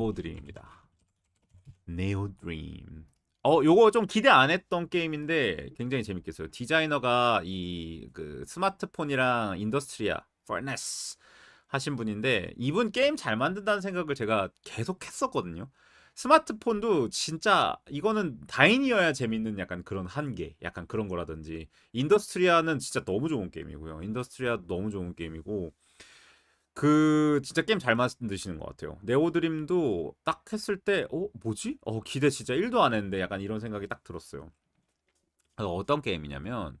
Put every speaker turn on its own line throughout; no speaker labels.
네오드림입니다. 네오드림. 어, 요거 좀 기대 안 했던 게임인데 굉장히 재밌겠어요. 디자이너가 이 그 스마트폰이랑 인더스트리아 퍼네스 하신 분인데 이분 게임 잘 만든다는 생각을 제가 계속 했었거든요. 스마트폰도 진짜 이거는 다인이어야 재밌는 약간 그런 한계, 약간 그런 거라든지 인더스트리아는 진짜 너무 좋은 게임이고요. 인더스트리아 너무 좋은 게임이고 그 진짜 게임 잘 만드시는 것 같아요. 네오드림도 딱 했을 때, 어 뭐지? 어 기대 진짜 1도 안 했는데 약간 이런 생각이 딱 들었어요. 어떤 게임이냐면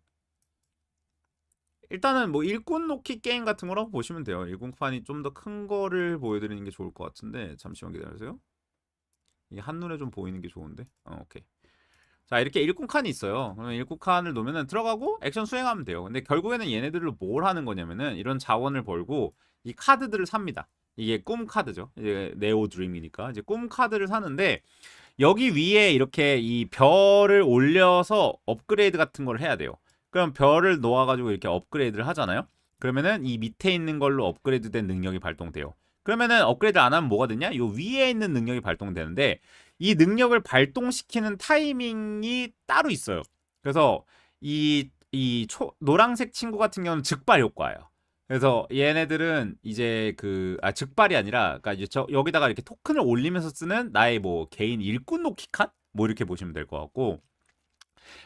일단은 뭐 일꾼 놓기 게임 같은 거라고 보시면 돼요. 일꾼판이 좀 더 큰 거를 보여드리는 게 좋을 것 같은데 잠시만 기다려주세요. 이게 한눈에 좀 보이는 게 좋은데. 어, 오케이. 자 이렇게 일꾼 칸이 있어요. 그러면 일꾼 칸을 놓으면 들어가고 액션 수행하면 돼요. 근데 결국에는 얘네들을 뭘 하는 거냐면은 이런 자원을 벌고 이 카드들을 삽니다. 이게 꿈 카드죠. 이제 네오 드림이니까 이제 꿈 카드를 사는데 여기 위에 이렇게 이 별을 올려서 업그레이드 같은 걸 해야 돼요. 그럼 별을 놓아가지고 이렇게 업그레이드를 하잖아요. 그러면은 이 밑에 있는 걸로 업그레이드된 능력이 발동돼요. 그러면은 업그레이드 안 하면 뭐가 되냐? 요 위에 있는 능력이 발동되는데 이 능력을 발동시키는 타이밍이 따로 있어요. 그래서 이, 이 초, 노란색 친구 같은 경우는 즉발 효과예요. 그래서 얘네들은 이제 그, 아, 즉발이 아니라, 그니까 이제 저, 여기다가 이렇게 토큰을 올리면서 쓰는 나의 뭐 개인 일꾼 놓기 칸? 뭐 이렇게 보시면 될 것 같고,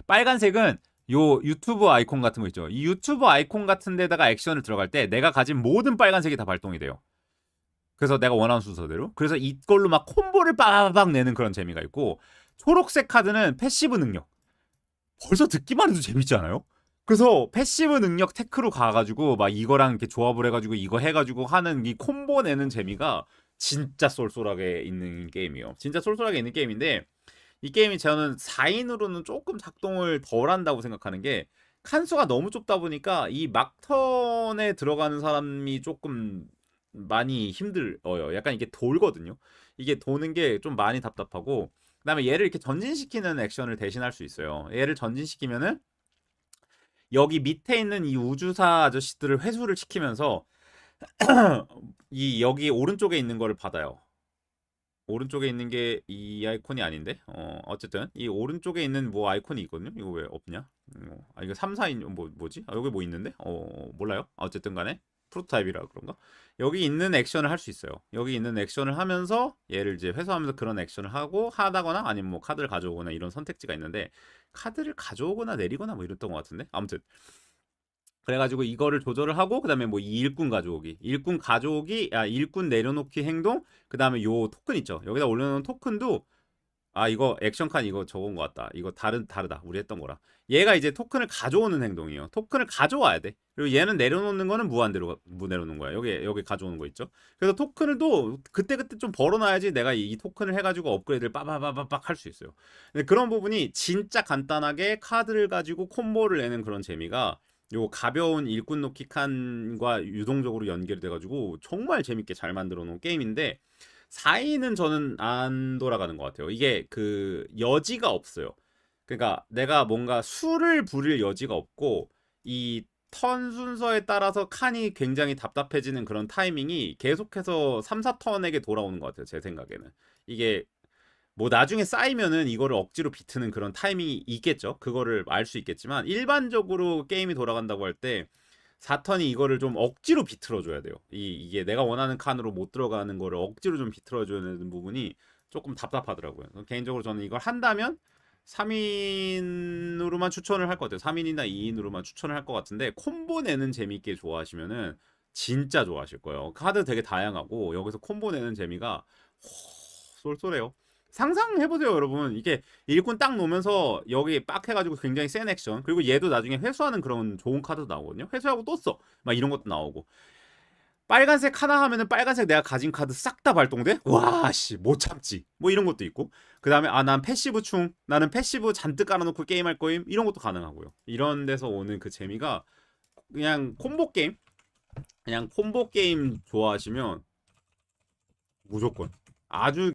빨간색은 요 유튜브 아이콘 같은 거 있죠. 이 유튜브 아이콘 같은 데다가 액션을 들어갈 때 내가 가진 모든 빨간색이 다 발동이 돼요. 그래서 내가 원하는 순서대로. 그래서 이걸로 막 콤보를 빠바박 내는 그런 재미가 있고 초록색 카드는 패시브 능력. 벌써 듣기만 해도 재밌지 않아요? 그래서 패시브 능력 테크로 가가지고 막 이거랑 이렇게 조합을 해가지고 이거 해가지고 하는 이 콤보 내는 재미가 진짜 쏠쏠하게 있는 게임이에요. 진짜 쏠쏠하게 있는 게임인데 이 게임이 저는 4인으로는 조금 작동을 덜 한다고 생각하는 게 칸수가 너무 좁다 보니까 이 막턴에 들어가는 사람이 조금 많이 힘들어요. 약간 이게 돌거든요. 이게 도는 게 좀 많이 답답하고 그다음에 얘를 이렇게 전진시키는 액션을 대신할 수 있어요. 얘를 전진시키면은 여기 밑에 있는 이 우주사 아저씨들을 회수를 시키면서 이 여기 오른쪽에 있는 거를 받아요. 오른쪽에 있는 게 이 아이콘이 아닌데 어 어쨌든 이 오른쪽에 있는 뭐 아이콘이 있거든요 이거 왜 없냐 어, 아 이거 3, 4인 뭐 뭐지 아, 여기 뭐 있는데 어 몰라요 아, 어쨌든 간에 프로토타입이라 그런가? 여기 있는 액션을 할 수 있어요. 여기 있는 액션을 하면서 얘를 이제 회수하면서 그런 액션을 하고 하다거나 아니면 뭐 카드를 가져오거나 이런 선택지가 있는데 카드를 가져오거나 내리거나 뭐 이랬던 것 같은데? 아무튼. 그래가지고 이거를 조절을 하고 그다음에 뭐 이 일꾼 가져오기, 일꾼 가져오기, 아 일꾼 내려놓기 행동, 그다음에 요 토큰 있죠. 여기다 올려놓은 토큰도 아 이거 액션 칸 이거 적은 것 같다. 이거 다른 다르다. 우리 했던 거랑 얘가 이제 토큰을 가져오는 행동이에요. 토큰을 가져와야 돼. 그리고 얘는 내려놓는 거는 무한대로 무 내려놓는 거야. 여기 여기 가져오는 거 있죠. 그래서 토큰을 또 그때 그때 좀 벌어놔야지 내가 이, 이 토큰을 해가지고 업그레이드를 빠바바바박 할 수 있어요. 근데 그런 부분이 진짜 간단하게 카드를 가지고 콤보를 내는 그런 재미가 요 가벼운 일꾼 놓기 칸과 유동적으로 연결이 돼가지고 정말 재밌게 잘 만들어 놓은 게임인데 4인은 저는 안 돌아가는 것 같아요. 이게 그 여지가 없어요. 그러니까 내가 뭔가 수를 부릴 여지가 없고 이 턴 순서에 따라서 칸이 굉장히 답답해지는 그런 타이밍이 계속해서 3, 4턴에게 돌아오는 것 같아요. 제 생각에는. 이게 뭐 나중에 쌓이면은 이거를 억지로 비트는 그런 타이밍이 있겠죠. 그거를 알 수 있겠지만 일반적으로 게임이 돌아간다고 할 때 4턴이 이거를 좀 억지로 비틀어 줘야 돼요. 이 이게 내가 원하는 칸으로 못 들어가는 거를 억지로 좀 비틀어 줘야 되는 부분이 조금 답답하더라고요. 개인적으로 저는 이걸 한다면 3인으로만 추천을 할 것 같아요. 3인이나 2인으로만 추천을 할 것 같은데 콤보 내는 재미있게 좋아하시면은 진짜 좋아하실 거예요. 카드 되게 다양하고 여기서 콤보 내는 재미가 호, 쏠쏠해요. 상상해보세요, 여러분. 이게 일꾼 딱 놓으면서 여기 빡 해가지고 굉장히 센 액션. 그리고 얘도 나중에 회수하는 그런 좋은 카드도 나오거든요. 회수하고 또 써. 막 이런 것도 나오고. 빨간색 하나 하면은 빨간색 내가 가진 카드 싹 다 발동돼? 와, 씨, 못 참지. 뭐 이런 것도 있고. 그 다음에, 아, 난 패시브 충. 나는 패시브 잔뜩 깔아놓고 게임할 거임. 이런 것도 가능하고요. 이런 데서 오는 그 재미가 그냥 콤보 게임? 그냥 콤보 게임 좋아하시면 무조건 아주